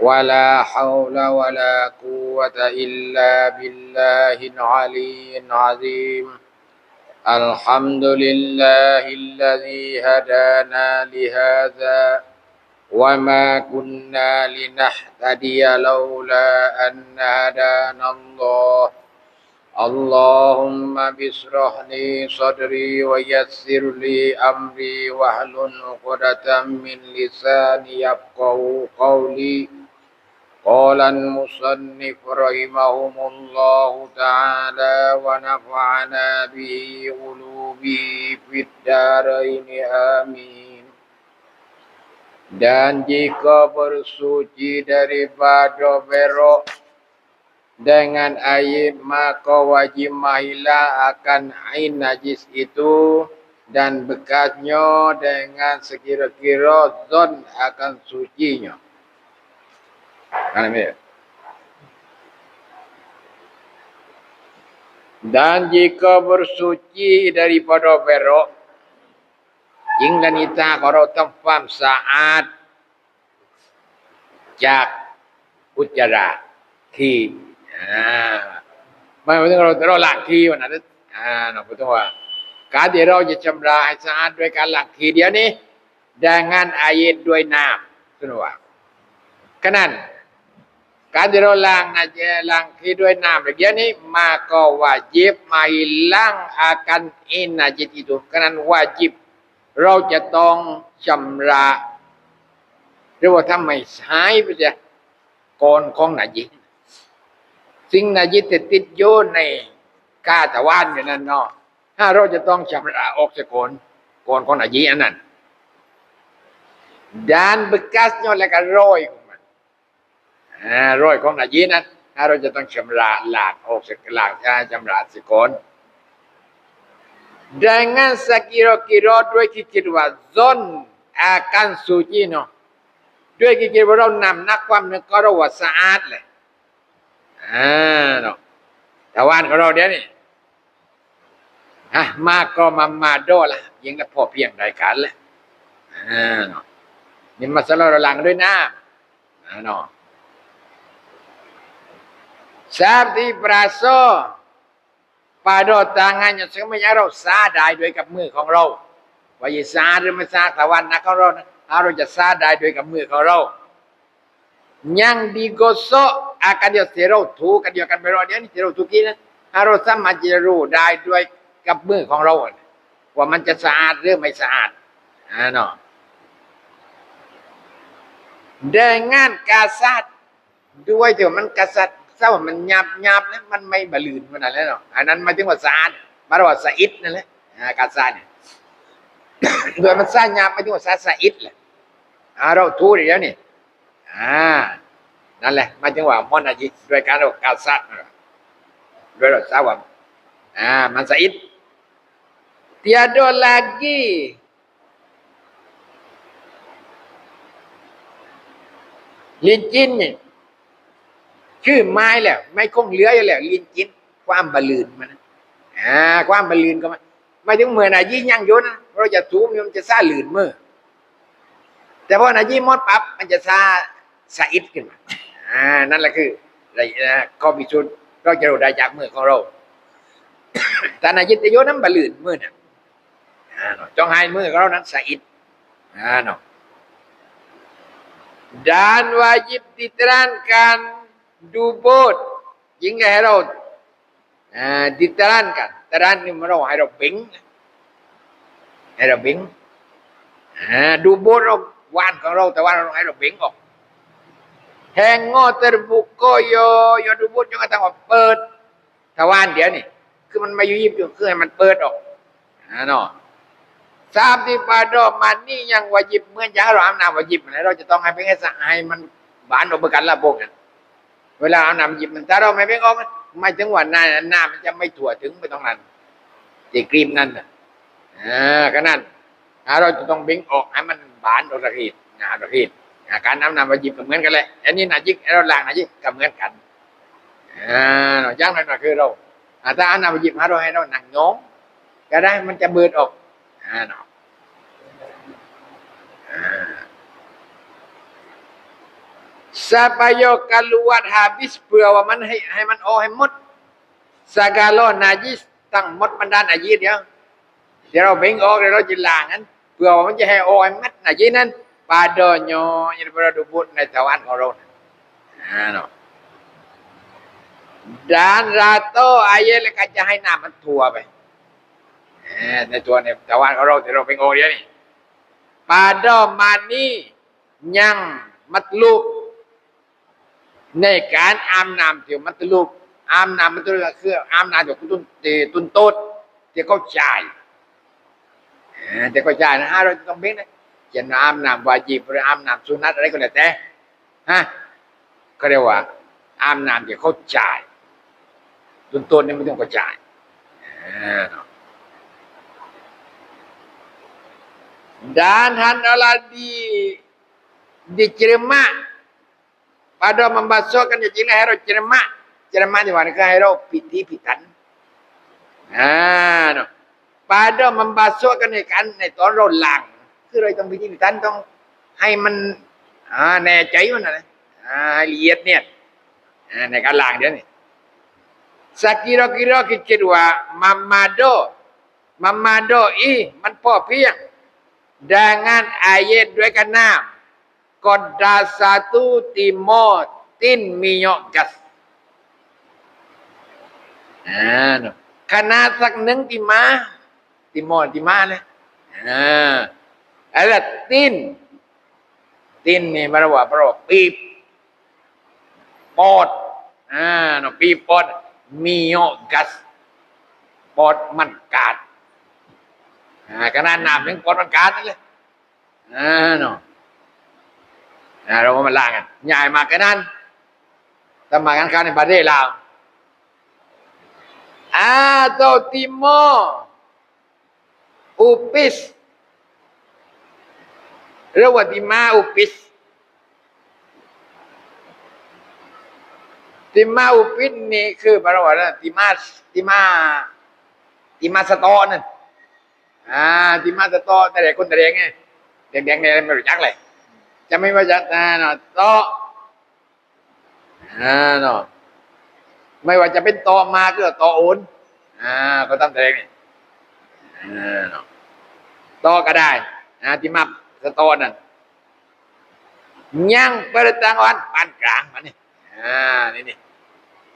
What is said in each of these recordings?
ولا حول ولا قوة إلا بالله العلي العظيم. الحمد لله الذي هدانا لهذا وما كنا لنهتدي لولا أن هدانا الله. اللهم باشرح لي صدري ويسر لي أمري واحلل عقدة من لساني يفقه قولي. قال المصنف رحمهم الله تعالى ونفعنا به قلوبه في الدارين آمين Dan jika bersuci daripada berok dengan air maka wajib mahilah akan ain najis itu dan bekasnya dengan sekira-kira zon akan sucinya. Kan ambil? Dan jika bersuci daripada berok, jing dan ita kalau tempat saat jak ucara ki. Ah. ไม่ไม่ต้องเราเราหลักทีวันนั้นอ่าเนาะพุทธว่าการที่เราจะชำระให้สะอาดด้วยการหลักทีเดียวนี้ dengan air ด้วยน้ำคุณว่าขนาดการที่เราล้างนะจะล้างที่ด้ การเดินลัง Kadro lang aja lang kidoi nam begini maka wajib mailang akan inajit itu kanan wajib เราจะต้องชำระหรือว่าทำไมหายไปจ้ะก่อนของนายิสิ่งนายิติดติดโยนในกาตะวันอย่างนั้นเนาะถ้าเราจะต้องชำระออกจากก่อนก่อนของนายิอันนั้นด้านเบกัสเนี่ยแล้วก็ร้อย รอยของนายีนั้นเราจะต้องชำระหลากออกจากหลากชาชำระสิกร dengan sekira-kira ด้วยคิดคิดว่า zon akan suci เนาะด้วยคิดคิดว่าเรานำนักความนึกก็เราว่าสะอาดเลยอ่าเนาะแต่วันของเราเดี๋ยวนี้ฮะมาก็มามาโดละยิงแล้วพอเพียงรายการแล้วอ่าเนาะนี่มาสละเราหลังด้วยน้ำอ่าเนาะ Seperti berasa pada tangannya semuanya เราสาได้ด้วยกับมือของเราว่าอย่าสาหรือไม่สาตะวันนะของเรานะเราจะสาได้ด้วยกับมือของเรา yang digosok akan dia serau tu kan dia akan berok dia ni serau tu kini harus sama จะรู้ได้ด้วยกับมือของเรา ว่ามันจะสะอาดหรือไม่สะอาดอ่าเนาะ dengan kasat ด้วยที่ว่ามันกษัตริย์ ถ้าว่ามันหยาบหยาบแล้วมันไม่บลืนมันอะไรเนาะอันนั้นหมายถึงว่าสะอาดหมายถึงว่าสะอิดนั่นแหละอ่ากาซาเนี่ยโดยมันสร้าหยาบหมายถึงว่าสะสะอิดแหละเราทูเดี๋ยวนี่อ่านั่นแหละหมายถึงว่ามอนาจิโดยการเรากาซาดโดยเราทราบว่าอ่ามันสะอิด tiada lagi ลินจินเนี่ย ชื่อไม้แหละไม่คงเหลืออยู่แล้วลินจิน ความบลืนมันนะอ่าความบลืนก็มันไม่ถึงเมื่อนายี่ยังยนนะเราจะถูมันจะซาลื่นมือแต่พอนายี่มดปั๊บมันจะซาสะอิดขึ้นมาอ่านั่นแหละคืออะไรนะข้อพิสูจน์เราจะรู้ได้จากมือของเราแต่นายี่จะโยนั้นบลื่นมือน่ะอ่าเนาะจงให้มือของเรานั้นสะอิดอ่าเนาะ dan wajib diterangkan dubut hingga herod nah, diterangkan teran ni merau herod bing herod bing nah, dubut ro wan ของเราแต่ว่าเราให้เราบ่งออกแหงงอ terbuka yo yo dubut จงกระทั่งว่าเปิดทวารเดี๋ยวนี่คือมันมาอยู่ยิบอยู่คือให้มันเปิดออกอ่าเนาะสามที่ปาดอมันนี่ยังวาจิบเมื่อย่างเราอาบน้ำวาจิบนะเราจะต้องให้เป็นให้สะอาดให้มันบานออกประกันละโบงกัน เวลาเอาน้ำหยิบมันถ้าเราไม่เบ่งออกไม่ถึงวันหน้าหน้ามันจะไม่ถั่วถึงไปตรงนั้นจีกรีมนั่นน่ะอ่าก็นั่นอ่าเราจะต้องเบ่งออกให้มันบานออกระหีดงาระหีดอ่าการน้ำน้ำมาหยิบก็เหมือนกันแหละอันนี้นาจิกเราล้างนาจิกก็เหมือนกันอ่าเนาะอย่างนั้นก็คือเราอ่าถ้าเอาน้ำมาหยิบมาเราให้เราหนังโยงก็ได้มันจะเบิดออกอ่าเนาะ Supaya keluar habis pura man hai hai man oh hai mut. Segala najis tang mut mandan najis dia. Dia เราเบ่งออกแล้วเราจะล้างั้นเพื่อว่ามันจะให้โอ้ยมัดนะจีนั้นปาดอนอยันเวลาดูบุตรในตะวันของเราอ่าเนาะดานราโตอายเลยก็จะให้น้ำมันทั่วไปในตัวในตะวันของเราที่เราเบ่งออเดี๋ยวนี้ปาดอมานี่ยังมัดลูก ในการอาบน้ำที่มันตลุกอาบน้ำมันตลุกคืออาบน้ำจากตุนเตตุนโต๊ดที่เข้าใจเออที่เข้าใจนะฮะเราต้องเบ่งนะจะอาบน้ำวาจีบหรืออาบน้ำสุนัตอะไรก็แล้วแต่ฮะเขาเรียกว่าอาบน้ำที่เข้าใจตุนโต๊ดนี่ไม่ต้องเขาจ่ายเออเนาะ dan hendaklah di dicermak pada membasuhkan cuci leher cermat cermat di mana leher piti pitan ah no pada membasuhkan kan ni tuan ro lang คือเราต้องพิธีพิถันต้องให้มันแน่ใจมันนะละเอียดเนี่ยในการล้างเดี๋ยวนี้สักกิโลกิโลคิดคิดว่ามัมมาโดมัมมาโดอีมันพ่อเพียงดังนั้นอายเยดด้วยกันน้ำ Koda satu timur tin minyak gas. Ah, no. Kana sak neng timah timur timah le. Ah. Ada tin. Tin ni berapa? Berapa? Pip. Pot. Ah, no pip pot minyak gas. Pot man kat. Ah, kana nam neng pot man kat le. Ah, no. นะเราก็มาล่างกันใหญ่มากกันนั้นทำมากันกาในประเทศลาวอาโตติโมอุปิสหรือว่าติมาอุปิสติมาอุปิสนี่คือแปลว่าอะไรติมาติมาติมาสตอนั่นอ่าติมาสตอแต่เด็กคนแต่เด็กไงเด็กๆเนี่ยไม่รู้จักเลย จะไม่ว่าจะอ่าเนาะโตะอ่าเนาะไม่ว่าจะเป็นโตะมาก็ตะโอนอ่าก็ตั้งแต่นี่อ่าเนาะโตะก็ได้อ่าที่มาสตะนั่นยังเปิดตังวันปานกลางมันนี่อ่านี่นี่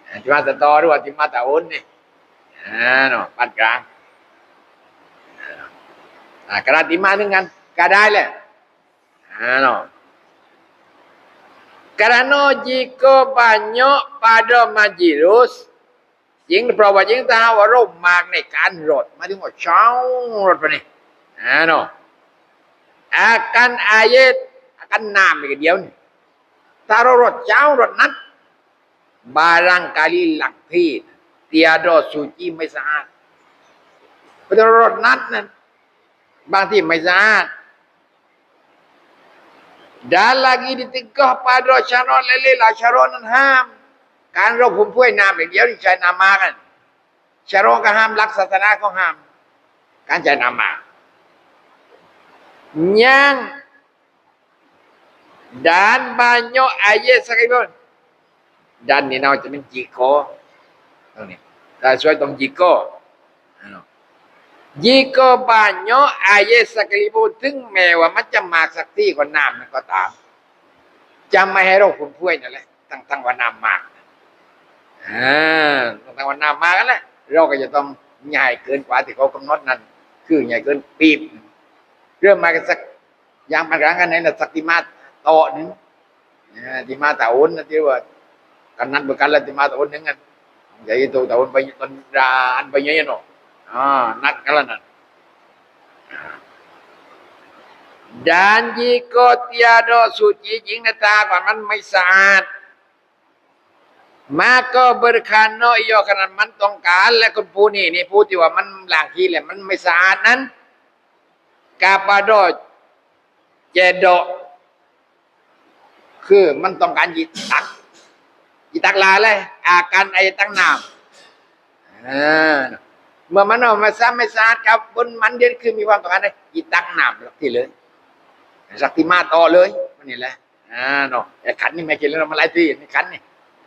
อ่าที่มาสตะหรือว่าที่มาตะโอนนี่อ่าเนาะปานกลางอ่ากระดาษที่มาถึงกันก็ได้แหละอ่าเนาะ Kerana jika banyak pada majlis, jing เพราะว่าจริงถ้าว่าเรามากในการรดหมายถึงว่าเช้ารถไปนี่อ่าเนาะ akan ayat akan น้ำอีกเดียวนี่ถ้าเรารดเช้ารถนั้น barangkali หลักที่ tiada suci ไม่สะอาดเพร dan lagi ditegah pada syarat lelil syarat nan ham การเราผมพูดนามอย่างเดียวที่ใช้นามากันชาโรก็ห้ามลักศาสนาก็ห้าม การใช้นามายัง dan banyak ayat sekalipun dan ni nak macam jika tahu ni tak sesuai tong jika Jika banyak ayat sekalipun ถึงแม้ว่ามันจะมากสักที่กว่าน้ำนั่นก็ตาม จะไม่ให้เราผมพูดนั่นแหละตั้งตั้งว่าน้ำมากอ่าตั้งวันน้ามากันแหละเราก็จะต้องใหญ่เกินกว่าที่เขากำหนดนั้น คือใหญ่เกินปีบเริ่มมากันสักยางมันกลางกันไหนละสักติมาโตนึ่งอ่าติมาตาอุนนะที่ว่ากันนั้น berkan lah tima tahun dengan jadi itu tahun banyak tahun raan banyak ya no ah nak kalah nan dan jika tiada suci jing neta มันไม่สะอาด maka berkana ia kerana man ต้องการและคนผู้นี้นี่ผู้ที่ว่ามันหลางขี้แหละมันไม่สะอาดนั้น kepada jedok คือมันต้องการยิตักยิตักลาเลยอาการไอตั้งน้ำอ่า เมื่อมันเอามาซ้ำไม่สะอาดกับบนมันเดียวคือมีความต้องการเลยยิตักน้ำสักทีเลยสักทีมาต่อเลยมันนี่แหละอ่าเนาะไอ้ขันนี่ไม่กินแล้วมาไล่ที่นี่ขันนี่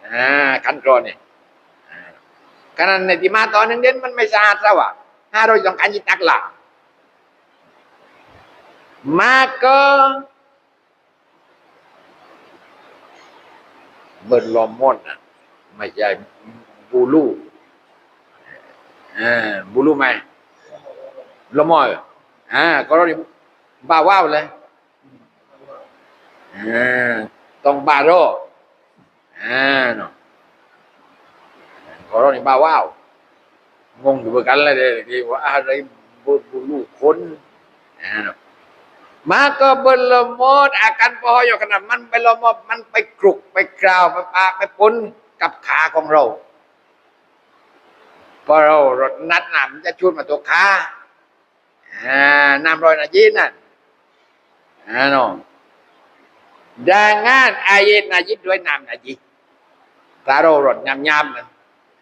อ่าขันกรอนนี่อ่าขนาดในที่มาต่อหนึ่งเดือนมันไม่สะอาดซะวะถ้าเราต้องการยิตักลา maka berlomon ไม่ใช่บูลูอ่ามลมอยอ่าก็เบ้าว้าวเลอ่าต้องบาโรอ่าเนะก็เรานี่บ้า ว้าวงงอยู่เหมือนกันเลยที่ว่าอะไรบูบูลูคนอ่าเนาะ maka berlemot akan pohon yang kena man ไปละมอบมันไปกรุกไปกราวไปปาไปปนกับขาของเรา พอเรารดนัดน้ำมันจะชุดมาตัวขาอ่าน้ำรอยนาจีนนั่นอ่าน้อง dengan air najis ด้วยน้ำนาจีถ้าเรารดยำๆนั่น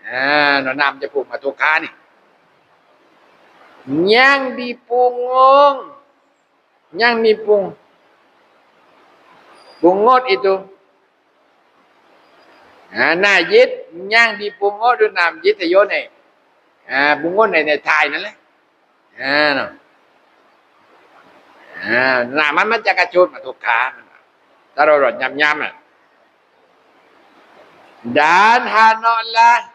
อ่าน้ำจะพุ่งมาตัวขานี่ yang dipungung yang nipung bungot itu à, najis yang dipungut itu najis tayo này à, bungot này này thai nữa đấy à, no. à, là มันมันจะกระชุดมาทุกขาถ้าเราหลดยำๆอะ dan hanolah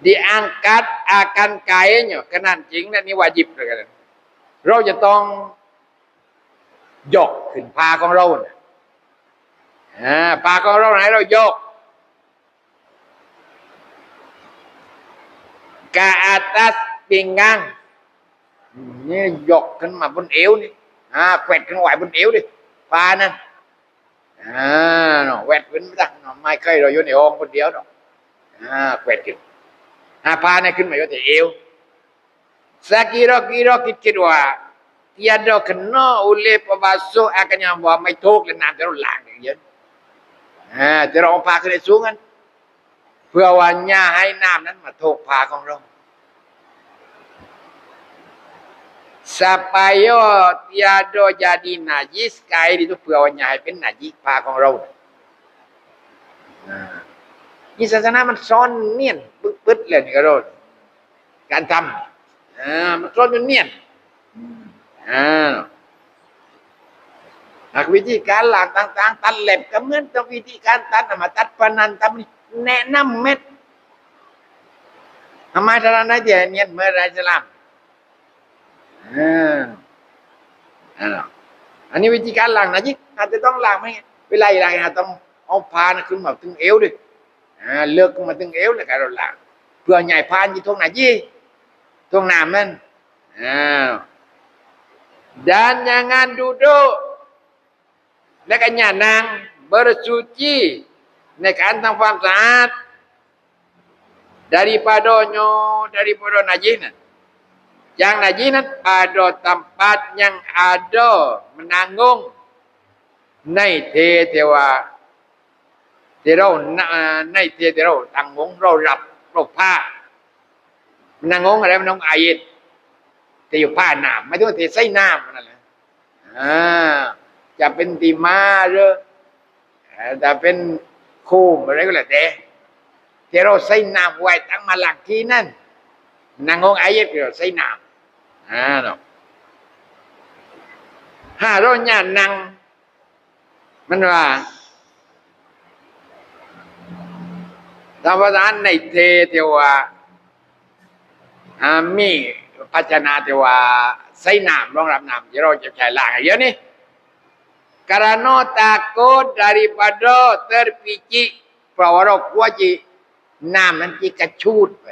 diangkat akan kainnya kenan jing dan ini wajib เลยกันเราจะต้องยกขึ้นพาของเราเนี่ยอ่าพาของเราไหนเรายก ke atas pinggang นี่ยกขึ้นมาบนเอวนี่อ่าแขวดขึ้นไหวบนเอวดิพานั่นอ่าเนาะแหวดขึ้นไม่ได้เนาะไม่เคยเราอยู่ในห้องคนเดียวเนาะอ่าแขวดขึ้นอ่าพาเนี่ยขึ้นมาอยู่ที่เอว Sekira-kira kira tiada kena oleh pembasuh akan yang buat mai tok le nam terus lang อย่างเงี้ยอ่าจะรองพาขึ้นสูงกัน เพื่อว่าหญ้าให้น้ำนั้นมาโทกพาของเรา supaya tiada jadi najis kain itu เพื่อว่าหญ้าให้เป็น najis พาของเรานี่ศาสนามันซ่อนเนียนปึ๊ดๆเลยนี่ก็โดนการทำอ่ามันซ่อนอยู่เนียนอ่าหากวิธีการหลากต่าง ๆ ตัดเล็บก็เหมือนกับวิธีการตัดน่ะมาตัดปนันทำนี่ แนะนำเม็ดทำไมท่านนั้นจะเนียนเมื่อไรจะลำอ่าอ่าอันนี้วิธีการหลังนะจิอาจจะต้องหลังไหมเวลาหลังอาจต้องเอาพานขึ้นมาถึงเอวด้วยอ่าเลือกขึ้นมาถึงเอวแล้วก็เราหลังเพื่อใหญ่พานอยู่ตรงไหนยี่ Tung naman. Ah. Dan jangan duduk dengan nyanang bersuci ในเทเทวาที่เราในเทที่เราตั้งวงเรารับเราผ้านางงงอะไรมันน้องไอเอ็ดแต่อยู่ผ้าหนามไม่ต้องเทใส่น้ำนั่นแหละอ่าจะเป็นตีมาหรือจะเป็น คูมอะไรก็แล้วแต่ที่เราใส่น้ำไว้ตั้งมาหลักที่นั่นนางองงไอเอ็ดเราใส่น้ำอ่าเนาะห้าร้อยญานังมันว่าธรรมดานในเทเทวามีภาชนะที่ว่าใส่น้ำรองรับน้ำที่เราจะใช้ล้างเยอะนี่ karena takut daripada terpici เพราะว่าเรากลัวจีน้ำนั้นจีกระชูดไป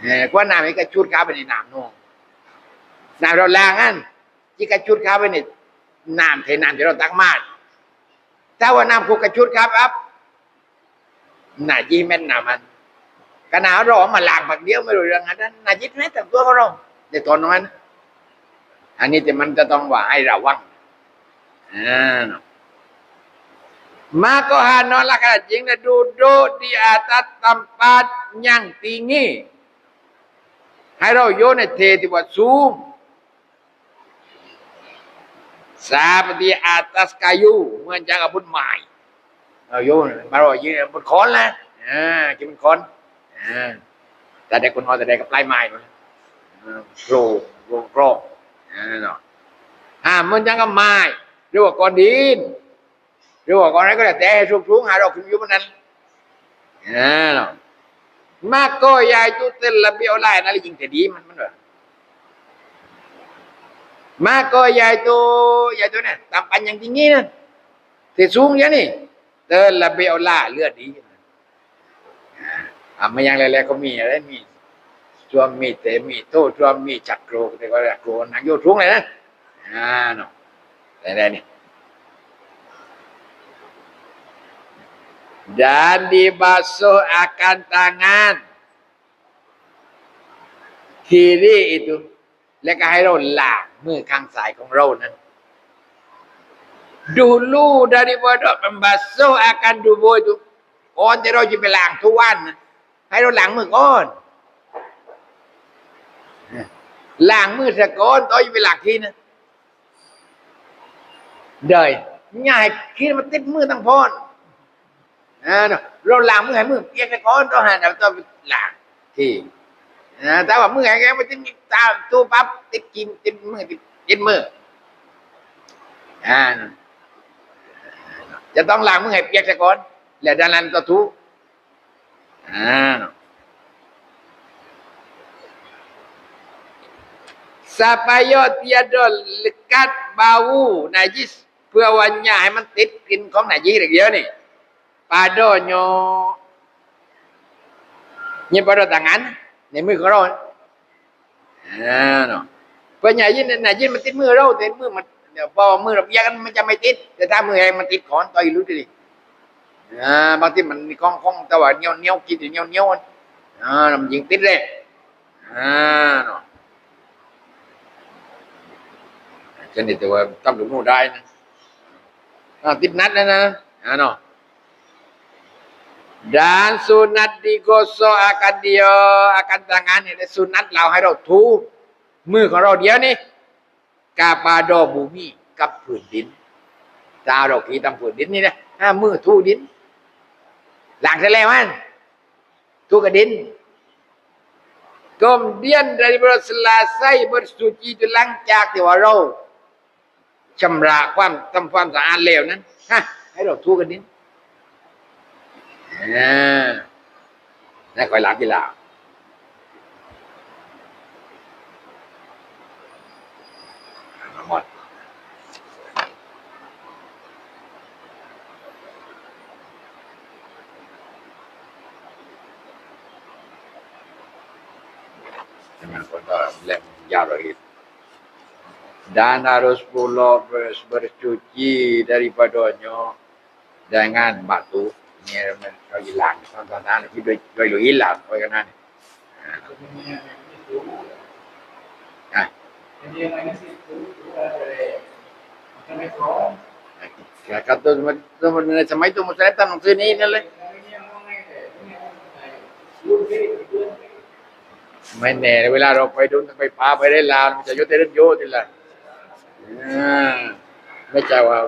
เออกลัวน้ำมันกระชูดเข้าไปในน้ำนู่นน้ำเราล้างอันที่กระชุดครับไว้ในน้ำเทน้ำที่เราตักมาถ้าว่าน้ำคุกกระชุดครับอัพน่าจีแม่นหน้ำมันกระหนาวร้อนมาล้างผักเดียวไม่รู้เรื่องอันนั้นหน่าจีแม่นแต่ตัวเขาเราในตอนนั้นอันนี้แต่มันจะต้องว่าให้ระวัง Maka hanolah kata jing dah duduk di atas tempat yang tinggi. Hai ro yo ne the di buat zoom. Seperti atas kayu, macam abun mai. Oh yo, baru ye abun kon lah. Ha, ki abun kon. Ha. แต่เด็กคนนอนแต่เด็กกับปลายไม้มันโกรโกรโกรอ่าเนาะห้ามมันยังกับไม้ เรียกว่าก้อนดินหรือว่าก่อนนั้นก็แล้วแต่ให้สูงหาเราขึ้นอยู่บนนั้นอ่าเนาะมากก็ยายจุเต้นระเบียวไล่นั่นยิงแต่ดีมันมันเหรอมากก็ยายตัวยายตัวเนี่ยตามปันอย่างจริงนี่นะที่สูงอย่างนี้เต้นระเบียวล่าเลือดดีอ่าไม่ยังอะไรๆก็มีอะไรมีชวมมีเตมีโต้ชวมมีจักรโกรแต่ก็จักรโกรนักโยทุ่งเลยนะอ่าเนาะ แต่ๆนี่ dan dibasuh akan tangan kiri itu และก็ให้เราล้างมือข้างซ้ายของเรานั้น dulu daripada membasuh akan tubuh itu ก่อนที่เราจะไปล้างทุกวันนะให้เราล้างมือก่อนล้างมือซะก่อนต่อจะไปล้างทีนะ เดยง่ายคิดมาติดมือตั้งพอนนะเราล้างมือให้มือเปียกก่อนต้องหันเอาตัวล้างทีนะแต่ว่ามือไงแกมานจะมตาตู้ปั๊บติดกินติดมือติดติมืออ่าจะต้องล้างมือให้เปียกก่อนแล้วดังนั้นก็ทุอ่าสปายอติยดลกัดบาวูนายิส เพื่อวันยาให้มันติดกินของ najis เยอะนี่ padanya ni pada tangan ni มือของเราอ่าเนาะเพราะใหญ่ยิ่งน่ะยิ่มันติดมือเราแต่มือมันเดี๋ยวพอมือเราเปียกมันจะไม่ติด แต่ถ้ามือแห้งมันติดขอนต่อยรู้ดิอ่าบางทีมันมีกองกองแต่ว่าเนียวเนียวกินเนียวเนียวอ่ามันยิงติดเลยอ่าเนาะชนิดแต่ว่าทำหลุมนู่นได้นะ อ่าติดนัดนะนะอ่าเนาะ dan sunat digosok akan dia akan tangan ini sunat เราให้เราถูมือของเราเดียวนี่กาปาดอบูมีกับผืนดินตาเราขีตามผืนดินนี่นะห้ามือทูดิน หลังเสร็จแล้วมันทูกับดิน kemudian dari selesai bersuci itu หลัง ชำระความทำความสะอาดแล้วนั้นฮะให้เราทูกับดินอ่านี่คอยหล้างกีฬาหมด Jangan kota lem jauh lagi. Dan harus pula bercuci daripadanya dengan batu. Ini เรา hilang tentang itu doi doi hilang kau kan ni. Ah. Ya kata sebenarnya sama itu musyawarah maksud ini ni lah. ไม่แน่เวลาเราไปดู ไปพาไปได้ลาวมันจะยศได้รถโยติละอ่าไม่ใช่ว่า